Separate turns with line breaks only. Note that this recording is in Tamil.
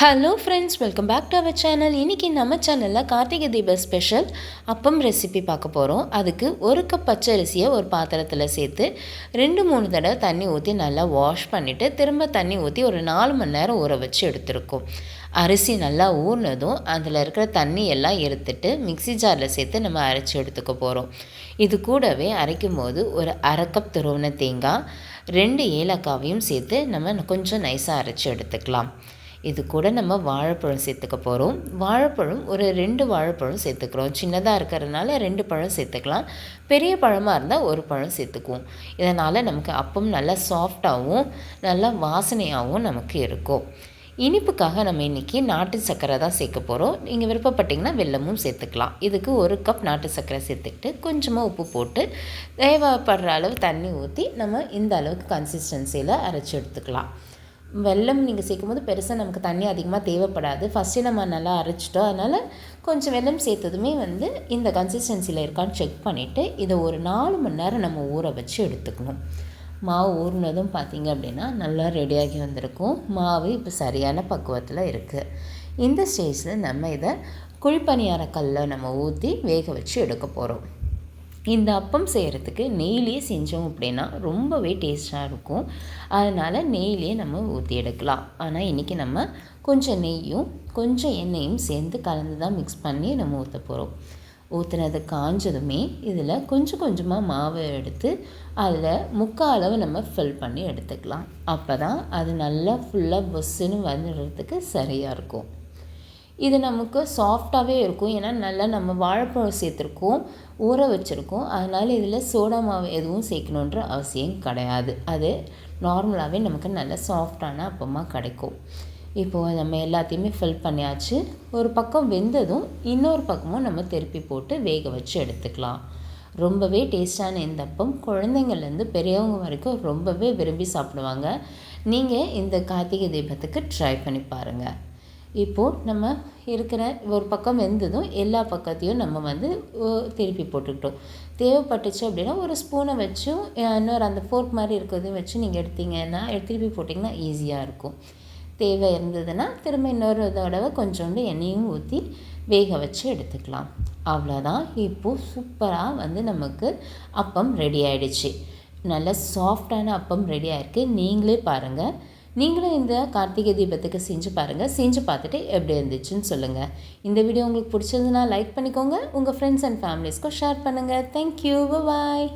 Hello friends welcome back to our channel இன்றைக்கி நம்ம சேனலில் கார்த்திகை தீப ஸ்பெஷல் அப்பம் ரெசிபி பார்க்க போகிறோம் அதுக்கு ஒரு கப் பச்சை அரிசியை ஒரு பாத்திரத்தில் சேர்த்து ரெண்டு மூணு தடவை தண்ணி ஊற்றி நல்லா வாஷ் பண்ணிவிட்டு திரும்ப தண்ணி ஊற்றி ஒரு நாலு மணி நேரம் ஊற வச்சு எடுத்துருக்கோம். அரிசி நல்லா ஊறினதும் அதில் இருக்கிற தண்ணி எல்லாம் எடுத்துட்டு மிக்சி ஜாரில் சேர்த்து நம்ம அரைச்சி எடுத்துக்க போகிறோம் இது கூடவே அரைக்கும் போது ஒரு அரை கப் துருவன தேங்காய் ரெண்டு ஏலக்காவையும் சேர்த்து நம்ம கொஞ்சம் நைஸாக அரைச்சி எடுத்துக்கலாம். இது கூட நம்ம வாழைப்பழம் சேர்த்துக்க போகிறோம் வாழைப்பழம் ஒரு ரெண்டு வாழைப்பழம் சேர்த்துக்கிறோம். சின்னதாக இருக்கிறதுனால ரெண்டு பழம் சேர்த்துக்கலாம். பெரிய பழமாக இருந்தால் ஒரு பழம் சேர்த்துக்குவோம். இதனால் நமக்கு அப்பம் நல்லா சாஃப்டாகவும் நல்லா வாசனையாகவும் நமக்கு இருக்கும். இனிப்புக்காக நம்ம இன்றைக்கி நாட்டு சர்க்கரை தான் சேர்க்க போகிறோம் நீங்கள் விருப்பப்பட்டிங்கன்னா வெல்லமும் சேர்த்துக்கலாம். இதுக்கு ஒரு கப் நாட்டு சர்க்கரை சேர்த்துக்கிட்டு கொஞ்சமாக உப்பு போட்டு தேவைப்படுற அளவு தண்ணி ஊற்றி நம்ம இந்த அளவுக்கு கன்சிஸ்டன்சியில் அரைச்சி எடுத்துக்கலாம். வெல்லம் நீங்கள் சேர்க்கும் போது பெருசாக நமக்கு தண்ணி அதிகமாக தேவைப்படாது. ஃபஸ்ட்டு நம்ம நல்லா அரைச்சிட்டோம். அதனால் கொஞ்சம் வெல்லம் சேர்த்ததுமே வந்து இந்த கன்சிஸ்டன்சியில் இருக்கான்னு செக் பண்ணிவிட்டு இதை ஒரு நாலு மணி நேரம் நம்ம ஊற வச்சு எடுத்துக்கணும். மாவு ஊறினதும் பார்த்திங்க அப்படின்னா நல்லா ரெடியாகி வந்திருக்கும். மாவு இப்போ சரியான பக்குவத்தில் இருக்குது இந்த ஸ்டேஜில் நம்ம இதை குழிப்பணியார கல்லை நம்ம ஊற்றி வேக வச்சு எடுக்க போகிறோம் இந்த அப்பம் செய்கிறதுக்கு நெய்லேயே செஞ்சோம் அப்படின்னா ரொம்பவே டேஸ்ட்டாக இருக்கும். அதனால் நெய்லேயே நம்ம ஊற்றி எடுக்கலாம். ஆனால் இன்றைக்கி நம்ம கொஞ்சம் நெய்யும் கொஞ்சம் எண்ணெயும் சேர்ந்து கலந்து தான் மிக்ஸ் பண்ணி நம்ம ஊற்ற போகிறோம் ஊற்றுனது காஞ்சதுமே இதில் கொஞ்சம் கொஞ்சமாக மாவை எடுத்து அதில் முக்கால் அளவு நம்ம ஃபில் பண்ணி எடுத்துக்கலாம். அப்போ தான் அது நல்லா ஃபுல்லாக பொஸ்ஸுன்னு வந்துடுறதுக்கு சரியாக இருக்கும். இது நமக்கு சாஃப்டாகவே இருக்கும். ஏன்னா நல்லா நம்ம வாழைப்பழம் சேர்த்துருக்கோம் ஊற வச்சுருக்கோம். அதனால் இதில் சோடா மாவு எதுவும் சேர்க்கணுன்ற அவசியம் கிடையாது. அது நார்மலாகவே நமக்கு நல்ல சாஃப்டான அப்பமாக கிடைக்கும். இப்போது நம்ம எல்லாத்தையுமே ஃபில் பண்ணியாச்சு. ஒரு பக்கம் வெந்ததும் இன்னொரு பக்கமும் நம்ம திருப்பி போட்டு வேக வச்சு எடுத்துக்கலாம். ரொம்பவே டேஸ்டான இந்த அப்பம் குழந்தைங்கள்லேருந்து பெரியவங்க வரைக்கும் ரொம்பவே விரும்பி சாப்பிடுவாங்க. நீங்கள் இந்த கார்த்திகை தீபத்துக்கு ட்ரை பண்ணி பாருங்கள் இப்போது நம்ம இருக்கிற ஒரு பக்கம் வெந்ததும் எல்லா பக்கத்தையும் நம்ம வந்து திருப்பி போட்டுக்கிட்டோம். தேவைப்பட்டுச்சு அப்படின்னா ஒரு ஸ்பூனை வச்சும் இன்னொரு அந்த ஃபோர்க் மாதிரி இருக்கிறதையும் வச்சு நீங்கள் எடுத்தீங்கன்னா திருப்பி போட்டிங்கன்னா ஈஸியாக இருக்கும். தேவை இருந்ததுன்னா திரும்ப இன்னொரு தடவை கொஞ்சோண்டு எண்ணெயும் ஊற்றி வேக வச்சு எடுத்துக்கலாம். அவ்வளோதான். இப்போது சூப்பராக வந்து நமக்கு அப்பம் ரெடி ஆகிடுச்சு நல்ல சாஃப்டான அப்பம் ரெடி ஆகிருக்கு நீங்களே பாருங்கள் நீங்களும் இந்த கார்த்திகை தீபத்துக்கு செஞ்சு பாருங்கள் செஞ்சு பார்த்துட்டு எப்படி இருந்துச்சுன்னு சொல்லுங்கள் இந்த வீடியோ உங்களுக்கு பிடிச்சிருந்துன்னா லைக் பண்ணிக்கோங்க. உங்கள் ஃப்ரெண்ட்ஸ் அண்ட் ஃபேமிலிஸ்க்கும் ஷேர் பண்ணுங்கள் தேங்க்யூ பாய்